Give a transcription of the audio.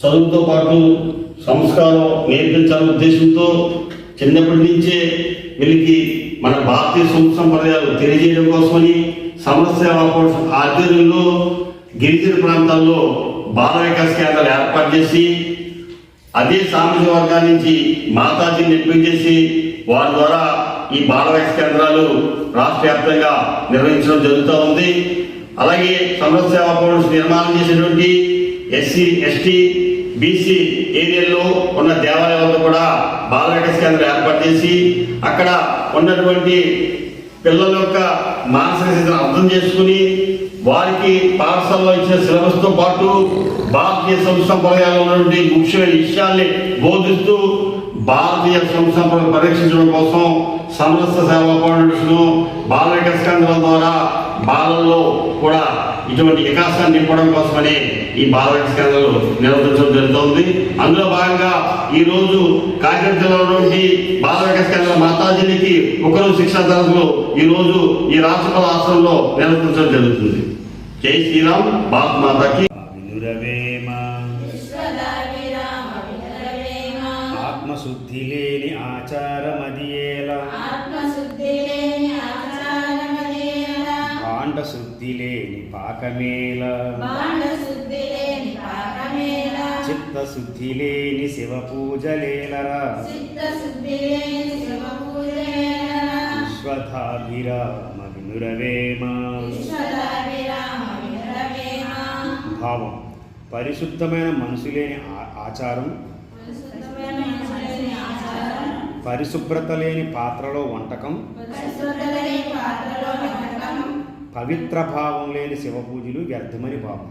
చదువుతో పాటు సంస్కారం నేర్పించాలనే ఉద్దేశంతో చిన్నప్పటి నుంచే వీళ్ళకి మన భారతీయ సంప్రదాయాలు తెలియజేయడం కోసమని సమస్య ఆధ్వర్యంలో గిరిజన ప్రాంతాల్లో బాల వికాస్ కేంద్రాలు ఏర్పాటు చేసి అదే సామాజిక వర్గాల నుంచి మాతాజీని ఎంపిక చేసి వారి ద్వారా ఈ బాల వికాస్ కేంద్రాలు రాష్ట్ర వ్యాప్తంగా నిర్వహించడం జరుగుతూ ఉంది. అలాగే సమస్య సేవా నిర్మాణం చేసినటువంటి ఎస్సీ ఎస్టీ బీసీ ఏరియాల్లో ఉన్న దేవాలయాలతో కూడా బాల కేంద్రం ఏర్పాటు చేసి అక్కడ ఉన్నటువంటి పిల్లల యొక్క మానసిక స్థితిని అర్థం చేసుకుని వారికి పాఠశాలలో ఇచ్చిన సిలబస్తో పాటు భారతీయ సంస్కృతంలో ఉన్నటువంటి ముఖ్యమైన విషయాల్ని బోధిస్తూ భారతీయ సంస్కృతం పరీక్షించడం కోసం సమరస సేవా ఫౌండేషన్ బాల కేంద్రం ద్వారా బాలల్లో కూడా ఇటువంటి వికాసాన్ని నింపడం కోసమని ఈ బాల వికాస్ కేంద్రాలు నిర్వహించడం జరుగుతోంది. అందులో భాగంగా ఈ రోజు కాకినాడ జిల్లాలో నుండి బాల వికాస్ కేంద్రం మాతాజీనికి ఒకరోజు శిక్షణ తరగతులు ఈ రోజు ఈ రాష్ట్రపతి ఆశ్రమంలో నిర్వహించడం జరుగుతుంది. జై శ్రీరామ్ భారత్ మాతాకి. ఆత్మశుద్ధి లేని ఆచారమదియేల బాండ శుద్ధి లేని పాకమేల చిత్తశుద్ధి లేని శివ పూజలేలరా చిత్త శుద్ధి లేని శివ పూజేల విశ్వధాభిరామ వినురవేమ భావం. పరిశుద్ధమైన మనసు లేని ఆచారం. పరిశుద్ధమైన మనసులేని ఆచారం. పరిశుభ్రత లేని పాత్రలో వంటకం. పవిత్ర భావం లేని శివ పూజలు వ్యర్థమని భావం.